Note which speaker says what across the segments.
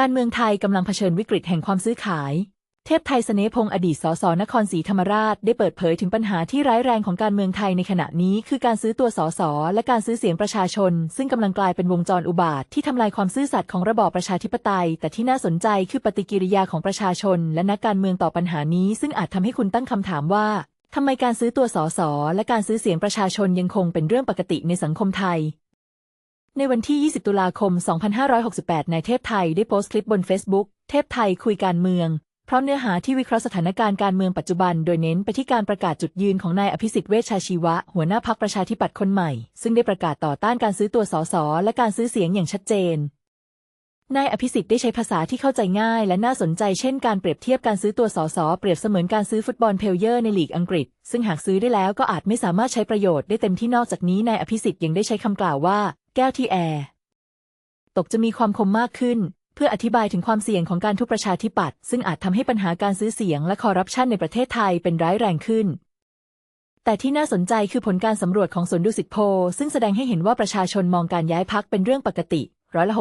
Speaker 1: การเมืองไทยกำลังเผชิญวิกฤตแห่งความซื้อขาย เทพไทยเสนพงศ์อดีตสสนครศรีธรรมราชได้เปิดเผยถึงปัญหาที่ร้ายแรงของการเมืองไทยในขณะนี้ คือการซื้อตัวสสและการซื้อเสียงประชาชน ซึ่งกำลังกลายเป็นวงจรอุบาทที่ทำลายความซื่อสัตย์ของระบอบประชาธิปไตย แต่ที่น่าสนใจคือปฏิกิริยาของประชาชน และนักการเมืองต่อปัญหานี้ ซึ่งอาจทำให้คุณตั้งคำถามว่าทำไมการซื้อตัวสสและการซื้อเสียงประชาชนยังคงเป็นเรื่องปกติในสังคมไทย ในวันที่ 20 ตุลาคม 2568 นายเทพไทยได้โพสต์คลิปบน Facebook เทพไทยคุยการเมือง พร้อมเนื้อหาที่วิเคราะห์สถานการณ์การเมืองปัจจุบัน โดยเน้นไปที่การประกาศจุดยืนของนายอภิสิทธิ์เวชชาชีวะ หัวหน้าพักประชาธิปัตย์คนใหม่ ซึ่งได้ประกาศต่อต้านการซื้อตัวสสและการซื้อเสียงอย่างชัดเจน นายอภิสิทธิ์ได้ใช้ภาษาที่เข้าใจง่าย และน่าสนใจ เช่น การเปรียบเทียบการซื้อตัวสสเปรียบเสมือนการซื้อฟุตบอลเพลเยอร์ในลีกอังกฤษ ซึ่งหากซื้อได้แล้วก็อาจไม่สามารถใช้ประโยชน์ได้เต็มที่นอกจากนี้นายอภิสิทธิ์ยังได้ใช้คำกล่าวว่า แก้วที่แอร์ตกจะมีความคมมากขึ้น เพื่ออธิบายถึงความเสี่ยงของการทุบประชาธิปัตย์ซึ่งอาจทำให้ปัญหาการซื้อเสียงและคอร์รัปชันในประเทศไทยเป็นร้ายแรงขึ้น แต่ที่น่าสนใจคือผลการสำรวจของสวนดุสิตโพ ซึ่งแสดงให้เห็นว่าประชาชนมองการย้ายพักเป็นเรื่องปกติร้อยละ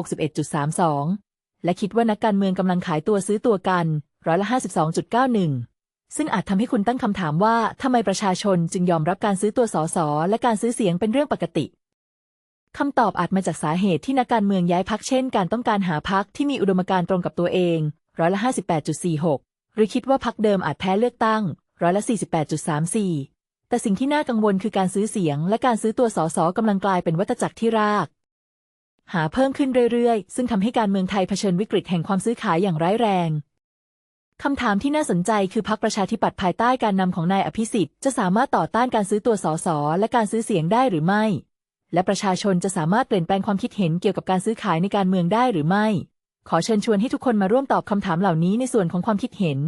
Speaker 1: 61.32 และคิดว่านักการเมืองกำลังขายตัวซื้อตัวกันร้อยละ52.91 ซึ่งอาจทำให้คุณตั้งคำถามว่าทำไมประชาชนจึงยอมรับการซื้อตัวสสและการซื้อเสียงเป็นเรื่องปกติ คำตอบอาจมาจากสาเหตุที่นักการเมืองย้ายพักเช่น การต้องการหาพักที่มีอุดมการณ์ตรงกับตัวเองร้อยละ58.46หรือคิดว่าพักเดิมอาจแพ้เลือกตั้งร้อยละ48.34แต่สิ่งที่น่ากังวลคือการซื้อเสียง และการซื้อตัวสสกำลังกลายเป็นวัฏจักรที่ราก หาเพิ่มขึ้นเรื่อยๆ ซึ่งทำให้การเมืองไทยเผชิญวิกฤตแห่งความซื้อขายอย่างร้ายแรงคำถามที่น่าสนใจคือพรรคประชาธิปัตย์ภายใต้การนำของนายอภิสิทธิ์จะสามารถต่อต้านการซื้อตัวสสและการซื้อเสียงได้หรือไม่ และประชาชนจะสามารถเปลี่ยนแปลงความคิดเห็นเกี่ยวกับการซื้อขายในการเมืองได้หรือไม่ ขอเชิญชวนให้ทุกคนมาร่วมตอบคำถามเหล่านี้ในส่วนของความคิดเห็น